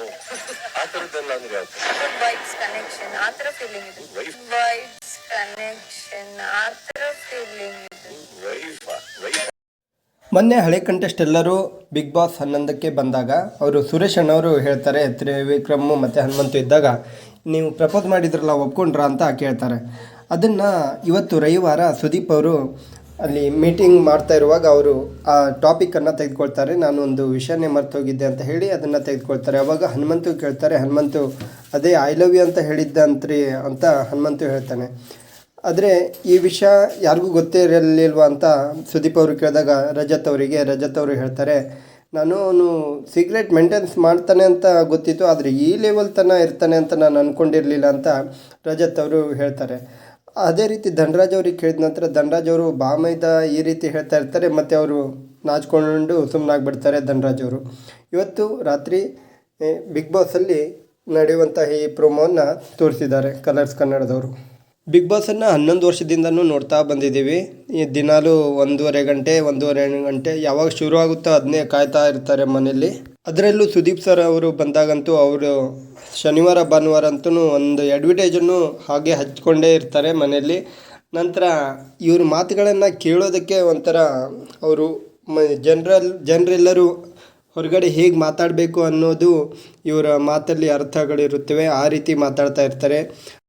ಆ ಥರದ್ದೆಲ್ಲ ಅಂದ್ರೆ ವೈಬ್ಸ್ ಕನೆಕ್ಷನ್ ಆ ಥರ ಫೀಲಿಂಗ್ ಇದೆ? ವೈಬ್ಸ್ ಕನೆಕ್ಷನ್ ಆ ಥರ ಫೀಲಿಂಗ್ ಇದೆ. ವೈಫ್ ವೈಫ್ ಮೊನ್ನೆ ಹಳೆ ಕಂಟೆಸ್ಟ್ ಎಲ್ಲರೂ ಬಿಗ್ ಬಾಸ್ ಹನ್ನೊಂದಕ್ಕೆ ಬಂದಾಗ ಅವರು ಸುರೇಶ್ ಅಣ್ಣವರು ಹೇಳ್ತಾರೆ ತ್ರಿವಿಕ್ರಮ್ ಮತ್ತು ಹನುಮಂತು ಇದ್ದಾಗ ನೀವು ಪ್ರಪೋಸ್ ಮಾಡಿದ್ರಲ್ಲ ಒಪ್ಕೊಂಡ್ರಾ ಅಂತ ಕೇಳ್ತಾರೆ. ಅದನ್ನು ಇವತ್ತು ರವಿವಾರ ಸುದೀಪ್ ಅವರು ಅಲ್ಲಿ ಮೀಟಿಂಗ್ ಮಾಡ್ತಾ ಇರುವಾಗ ಅವರು ಆ ಟಾಪಿಕನ್ನು ತೆಗೆದುಕೊಳ್ತಾರೆ. ನಾನು ಒಂದು ವಿಷಯನೇ ಮರ್ತೋಗಿದ್ದೆ ಅಂತ ಹೇಳಿ ಅದನ್ನು ತೆಗೆದುಕೊಳ್ತಾರೆ. ಅವಾಗ ಹನುಮಂತು ಕೇಳ್ತಾರೆ, ಹನುಮಂತು, ಅದೇ ಐ ಲವ್ ಯು ಅಂತ ಹೇಳಿದ್ದಂತ್ರಿ ಅಂತ ಹನುಮಂತು ಹೇಳ್ತಾನೆ. ಆದರೆ ಈ ವಿಷಯ ಯಾರಿಗೂ ಗೊತ್ತೇ ಇರಲಿಲ್ವಾ ಅಂತ ಸುದೀಪ್ ಅವರು ಕೇಳಿದಾಗ ರಜತ್ ಅವರಿಗೆ, ರಜತ್ ಅವರು ಹೇಳ್ತಾರೆ, ನಾನು ಅವನು ಸಿಗ್ರೆಟ್ ಮೇಂಟೆನ್ಸ್ ಮಾಡ್ತಾನೆ ಅಂತ ಗೊತ್ತಿತ್ತು, ಆದರೆ ಈ ಲೆವೆಲ್ ತನಕ ಇರ್ತಾನೆ ಅಂತ ನಾನು ಅಂದ್ಕೊಂಡಿರಲಿಲ್ಲ ಅಂತ ರಜತ್ ಅವರು ಹೇಳ್ತಾರೆ. ಅದೇ ರೀತಿ ಧನರಾಜ್ ಅವ್ರಿಗೆ ಕೇಳಿದ ನಂತರ ಧನರಾಜ್ ಅವರು ಬಾಮೈದ ಈ ರೀತಿ ಹೇಳ್ತಾ ಇರ್ತಾರೆ, ಮತ್ತು ಅವರು ನಾಚ್ಕೊಂಡು ಸುಮ್ಮನಾಗ್ಬಿಡ್ತಾರೆ ಧನರಾಜ್ ಅವರು. ಇವತ್ತು ರಾತ್ರಿ ಬಿಗ್ ಬಾಸಲ್ಲಿ ನಡೆಯುವಂತಹ ಈ ಪ್ರೋಮೋವನ್ನು ತೋರಿಸಿದ್ದಾರೆ ಕಲರ್ಸ್ ಕನ್ನಡದವರು. ಬಿಗ್ ಬಾಸನ್ನು ಹನ್ನೊಂದು ವರ್ಷದಿಂದನೂ ನೋಡ್ತಾ ಬಂದಿದ್ದೀವಿ. ಈ ದಿನಾಲು ಒಂದೂವರೆ ಗಂಟೆ ಒಂದೂವರೆ ಗಂಟೆ ಯಾವಾಗ ಶುರು ಆಗುತ್ತೋ ಅದನ್ನೇ ಕಾಯ್ತಾ ಇರ್ತಾರೆ ಮನೆಯಲ್ಲಿ. ಅದರಲ್ಲೂ ಸುದೀಪ್ ಸರ್ ಅವರು ಬಂದಾಗಂತೂ ಅವರು ಶನಿವಾರ, ಭಾನುವಾರ ಅಂತೂ ಒಂದು ಅಡ್ವರ್ಟೈಸನ್ನು ಹಾಗೆ ಹಚ್ಕೊಂಡೇ ಇರ್ತಾರೆ ಮನೆಯಲ್ಲಿ. ನಂತರ ಇವ್ರ ಮಾತುಗಳನ್ನು ಕೇಳೋದಕ್ಕೆ ಒಂಥರ ಅವರು ಮ, ಜನರಲ್, ಜನರೆಲ್ಲರೂ ಹೊರಗಡೆ ಹೇಗೆ ಮಾತಾಡಬೇಕು ಅನ್ನೋದು ಇವರ ಮಾತಲ್ಲಿ ಅರ್ಥಗಳಿರುತ್ತವೆ, ಆ ರೀತಿ ಮಾತಾಡ್ತಾ ಇರ್ತಾರೆ.